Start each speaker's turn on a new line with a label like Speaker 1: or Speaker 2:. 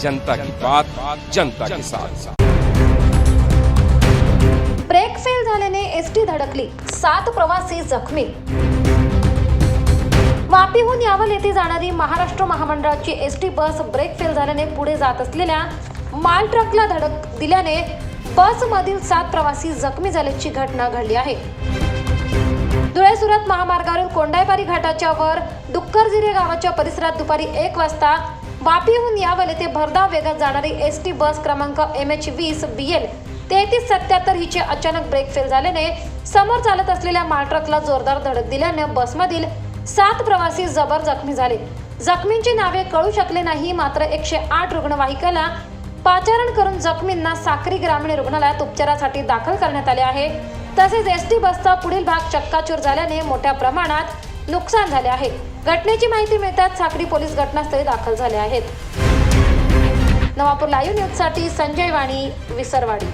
Speaker 1: जनता की बात जनता के साथ।
Speaker 2: ब्रेक फेल झाल्याने एसटी धडकली. सात प्रवासी जखमी. वापीहून यावल येथे जाणारी महाराष्ट्र महामंडळाची एसटी बस ब्रेक फेल झाल्याने पुढे जात असलेल्या माल ट्रकला धडक दिल्याने बसमधील सात प्रवासी जखमी झाल्याची घटना घडली आहे. धुळे सुरत महामार्गावरील कोंडायपारी घाटाच्या वर डुक्करजिरे गावाच्या परिसरात दुपारी एक वाजता वापीहून यावेळे ते भरधाव वेगात जाणारी एस टी बस क्रमांक एम एच वीस बी एल तेहतीस सत्याहत्तर हिचे अचानक ब्रेक फेल झाल्याने समोर चालत असलेल्या मालट्रकला जोरदार धडक दिल्याने बसमधील सात प्रवासी जबर जखमी झाले. जखमींची नावे कळू शकले नाही मात्र एकशे आठ रुग्णवाहिकेला पाचारण करून जखमींना साक्री ग्रामीण रुग्णालयात उपचारासाठी दाखल करण्यात आले आहे. तसेच एस टी बसचा पुढील भाग चक्काचूर झाल्याने मोठ्या प्रमाणात नुकसान झाले आहे. घटनेची माहिती मिळताच साखरी पोलीस घटनास्थळी दाखल झाले आहेत. नवापूर लाईव्ह न्यूजसाठी संजय वाणी विसरवाडी.